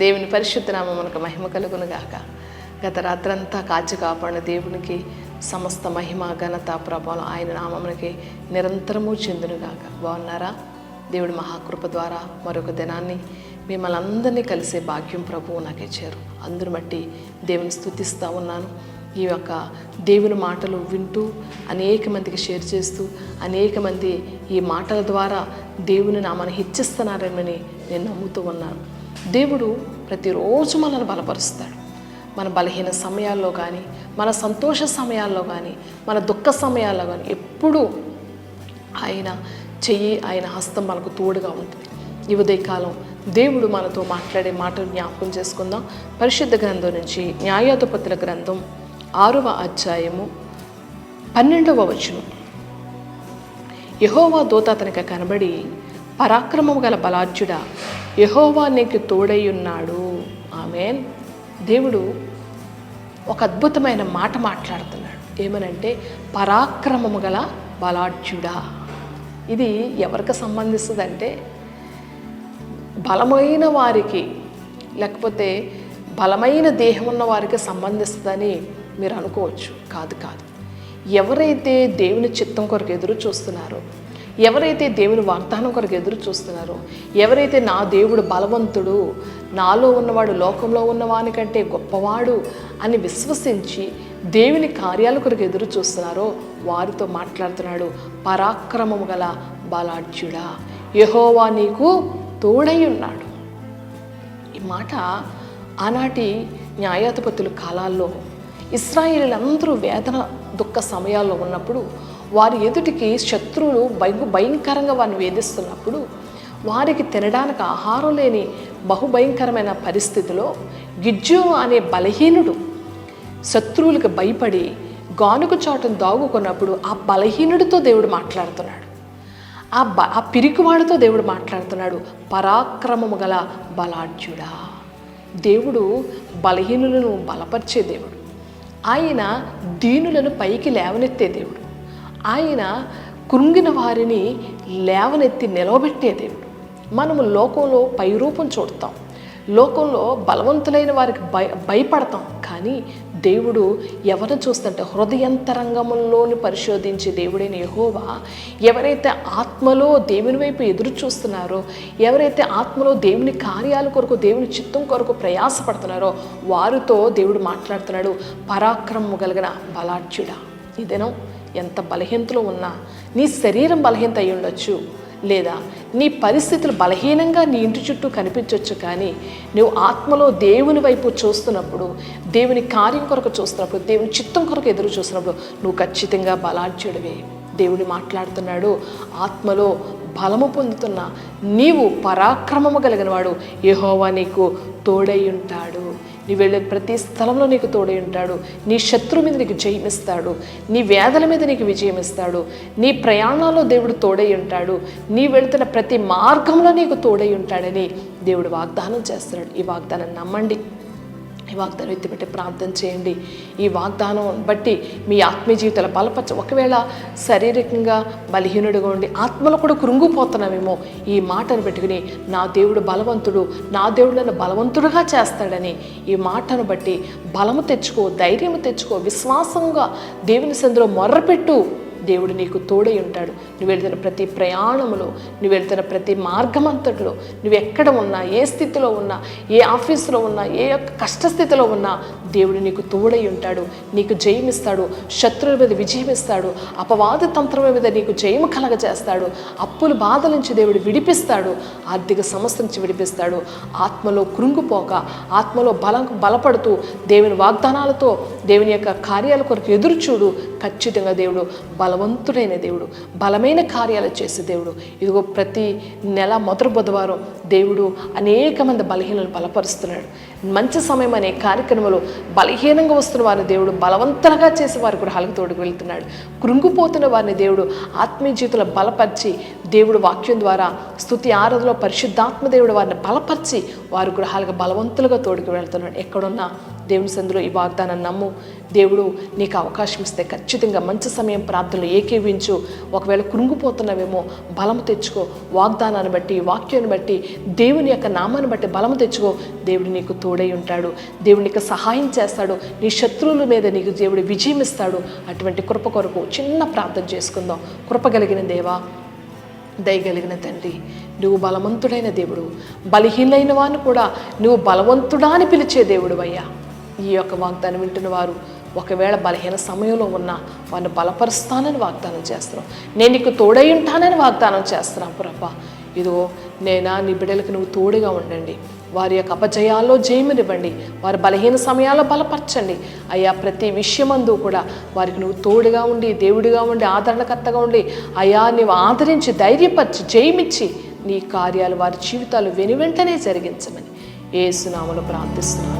దేవుని పరిశుద్ధనామం మనకు మహిమ కలుగును గాక గత రాత్రంతా కాచి కాపాడిన దేవునికి సమస్త మహిమ ఘనత ప్రభావం ఆయన నామమునికి నిరంతరము చెందునుగాక. బాగున్నారా? దేవుడి మహాకృప ద్వారా మరొక దినాన్ని మిమ్మల్ని అందరినీ కలిసే భాగ్యం ప్రభువు నాకు ఇచ్చారు అందరు బట్టి దేవుని స్థుతిస్తూ ఉన్నాను. ఈ యొక్క దేవుని మాటలు వింటూ అనేక మందికి షేర్ చేస్తూ అనేక మంది ఈ మాటల ద్వారా దేవుని నామాన్ని హెచ్చిస్తున్నారని నేను నమ్ముతూ ఉన్నాను. దేవుడు ప్రతిరోజు మనల్ని బలపరుస్తాడు. మన బలహీన సమయాల్లో కానీ మన సంతోష సమయాల్లో కానీ మన దుఃఖ సమయాల్లో కానీ ఎప్పుడూ ఆయన చెయ్యి ఆయన హస్తం మనకు తోడుగా ఉంటుంది. ఈ ఉదయకాలం దేవుడు మనతో మాట్లాడే మాటలు జ్ఞాపకం చేసుకుందాం. పరిశుద్ధ గ్రంథం నుంచి న్యాయాధిపతుల గ్రంథం ఆరవ అధ్యాయము పన్నెండవ వచనం. యహోవా దూత అతనికి కనబడి పరాక్రమము గల బలార్జుడా యహోవా నీకు తోడై ఉన్నాడు. ఆమెన్. దేవుడు ఒక అద్భుతమైన మాట మాట్లాడుతున్నాడు. ఏమనంటే పరాక్రమము గల బలాడ్జుడా ఇది ఎవరికి సంబంధిస్తుందంటే బలమైన వారికి లేకపోతే బలమైన దేహం ఉన్న వారికి సంబంధిస్తుందని మీరు అనుకోవచ్చు. కాదు కాదు. ఎవరైతే దేవుని చిత్తం కొరకు ఎదురు చూస్తున్నారో ఎవరైతే దేవుని వాగ్దానం కొరకు ఎదురు చూస్తున్నారో ఎవరైతే నా దేవుడు బలవంతుడు నాలో ఉన్నవాడు లోకంలో ఉన్నవానికంటే గొప్పవాడు అని విశ్వసించి దేవుని కార్యాల కొరకు ఎదురు చూస్తున్నారో వారితో మాట్లాడుతున్నాడు పరాక్రమము గల బలాఢ్యుడా. యహోవా నీకు తోడై ఉన్నాడు. ఈ మాట ఆనాటి న్యాయాధిపతుల కాలాల్లో ఇస్రాయేలీలందరూ వేదన దుఃఖ సమయాల్లో ఉన్నప్పుడు వారి ఎదుటికి శత్రువులు భయ భయంకరంగా వారిని వేధిస్తున్నప్పుడు వారికి తినడానికి ఆహారం లేని బహుభయంకరమైన పరిస్థితిలో గిజ్జో అనే బలహీనుడు శత్రువులకు భయపడి గానుక చాటును దాగుకున్నప్పుడు ఆ బలహీనుడితో దేవుడు మాట్లాడుతున్నాడు. ఆ బ ఆ పిరికివాడితో దేవుడు మాట్లాడుతున్నాడు. పరాక్రమము గల బలాఢ్యుడా. దేవుడు బలహీనులను బలపరిచే దేవుడు. ఆయన దీనులను పైకి లేవనెత్తే దేవుడు. ఆయన కృంగిన వారిని లేవనెత్తి నిలవబెట్టే దేవుడు. మనము లోకంలో పైరూపం చూడతాం. లోకంలో బలవంతులైన వారికి భయ భయపడతాం. కానీ దేవుడు ఎవరిని చూస్తుంటే హృదయంతరంగముల్లోని పరిశోధించే దేవుడైన యహోవా ఎవరైతే ఆత్మలో దేవుని వైపు ఎదురు చూస్తున్నారో ఎవరైతే ఆత్మలో దేవుని కార్యాల కొరకు దేవుని చిత్తం కొరకు ప్రయాసపడుతున్నారో వారితో దేవుడు మాట్లాడుతున్నాడు. పరాక్రమము కలిగిన బలాఢ్యుడా. ఈ దినం ఎంత బలహీనతలో ఉన్నా నీ శరీరం బలహీనత అయి ఉండొచ్చు లేదా నీ పరిస్థితులు బలహీనంగా నీ ఇంటి చుట్టూ కనిపించవచ్చు కానీ నువ్వు ఆత్మలో దేవుని వైపు చూస్తున్నప్పుడు దేవుని కార్యం కొరకు చూస్తున్నప్పుడు దేవుని చిత్తం కొరకు ఎదురు చూస్తున్నప్పుడు నువ్వు ఖచ్చితంగా బలాఢ్యుడివే. దేవుడు మాట్లాడుతున్నాడు ఆత్మలో బలము పొందుతున్న నీవు పరాక్రమము కలిగిన వాడు నీకు తోడై ఉంటాడు. నీ వెళ్ళే ప్రతి స్థలంలో నీకు తోడై ఉంటాడు. నీ శత్రు మీద నీకు జయమిస్తాడు నీ వ్యాధుల మీద నీకు విజయం ఇస్తాడు. నీ ప్రయాణాల్లో దేవుడు తోడై ఉంటాడు. నీ వెళుతున్న ప్రతి మార్గంలో నీకు తోడై ఉంటాడని దేవుడు వాగ్దానం చేస్తున్నాడు. ఈ వాగ్దానం నమ్మండి. ఈ వాగ్దానం ఎత్తిపెట్టి ప్రార్థన చేయండి. ఈ వాగ్దానం బట్టి మీ ఆత్మీయ జీవితాల బలపరచ ఒకవేళ శారీరకంగా బలహీనుడిగా ఉండి ఆత్మలో కూడా కృంగిపోతున్నామేమో ఈ మాటను పెట్టుకుని నా దేవుడు బలవంతుడు నా దేవుడు నన్ను బలవంతుడుగా చేస్తాడని ఈ మాటను బట్టి బలము తెచ్చుకో ధైర్యం తెచ్చుకో విశ్వాసంగా దేవుని సందులో మొర్రపెట్టు. దేవుడు నీకు తోడై ఉంటాడు. నువ్వు వెళ్తున్న ప్రతి ప్రయాణములో నువ్వు వెళ్తున్న ప్రతి మార్గమంతట్లో నువ్వు ఎక్కడ ఉన్నా ఏ స్థితిలో ఉన్నా ఏ ఆఫీసులో ఉన్నా ఏ యొక్క కష్టస్థితిలో ఉన్నా దేవుడు నీకు తోడై ఉంటాడు నీకు జయమిస్తాడు శత్రువుల మీద విజయం ఇస్తాడు అపవాద తంత్రం మీద నీకు జయము కలగజేస్తాడు అప్పులు బాధల నుంచి దేవుడు విడిపిస్తాడు ఆర్థిక సమస్య నుంచి విడిపిస్తాడు ఆత్మలో కృంగిపోక ఆత్మలో బలం బలపడుతూ దేవుని వాగ్దానాలతో దేవుని యొక్క కార్యాల కొరకు ఎదురు చూడు ఖచ్చితంగా దేవుడు బలవంతుడైన దేవుడు బలమైన కార్యాలు చేసే దేవుడు. ఇదిగో ప్రతి నెల మొదటి బుధవారం దేవుడు అనేక మంది బలహీనలు బలపరుస్తున్నాడు. మంచి సమయం అనే కార్యక్రమంలో బలహీనంగా వస్తున్న వారిని దేవుడు బలవంతంగా చేసి వారి గృహాలకు తోడుకు వెళ్తున్నాడు. కృంగిపోతున్న వారిని దేవుడు ఆత్మీయ జీవితంలో బలపరిచి దేవుడు వాక్యం ద్వారా స్థుతి ఆరాధనలో పరిశుద్ధాత్మ దేవుడు వారిని బలపరిచి వారి గృహాలకు బలవంతులుగా తోడుకు వెళ్తున్నాడు. ఎక్కడున్నా దేవుని సందులో ఈ వాగ్దానం నమ్ము. దేవుడు నీకు అవకాశం ఇస్తే ఖచ్చితంగా మంచి సమయం ప్రార్థనలు ఏకీవించు. ఒకవేళ కృంగిపోతున్నావేమో బలం తెచ్చుకో. వాగ్దానాన్ని బట్టి వాక్యాన్ని బట్టి దేవుని యొక్క నామాన్ని బట్టి బలం తెచ్చుకో. దేవుడు నీకు తోడై ఉంటాడు. దేవుడు నీకు సహాయం చేస్తాడు. నీ శత్రువుల మీద నీకు దేవుడు విజయం ఇస్తాడు. అటువంటి కృప కొరకు చిన్న ప్రార్థన చేసుకుందాం. కృప కలిగిన దేవా దయగలిగిన తండ్రి నువ్వు బలవంతుడైన దేవుడు. బలహీనైన వాడిని కూడా నువ్వు బలవంతుడా అని పిలిచే దేవుడు అయ్యా. ఈ యొక్క వాగ్దానం వింటున్న వారు ఒకవేళ బలహీన సమయంలో ఉన్న వారిని బలపరుస్తానని వాగ్దానం చేస్తున్నాం. నేను నీకు తోడై ఉంటానని వాగ్దానం చేస్తున్నాం ప్రభా. ఇదిగో నేనా నీ బిడ్డలకు నువ్వు తోడుగా ఉండండి. వారి యొక్క అపజయాల్లో జయమునివ్వండి. వారి బలహీన సమయాల్లో బలపరచండి. అయ్యా ప్రతి విషయమందు కూడా వారికి నువ్వు తోడుగా ఉండి దేవుడిగా ఉండి ఆదరణకర్తగా ఉండి అయ్యా నువ్వు ఆదరించి ధైర్యపరిచి జయమిచ్చి నీ కార్యాలు వారి జీవితాలు వెనువెంటనే జరిగించమని ఏసునామలు ప్రార్థిస్తున్నాను.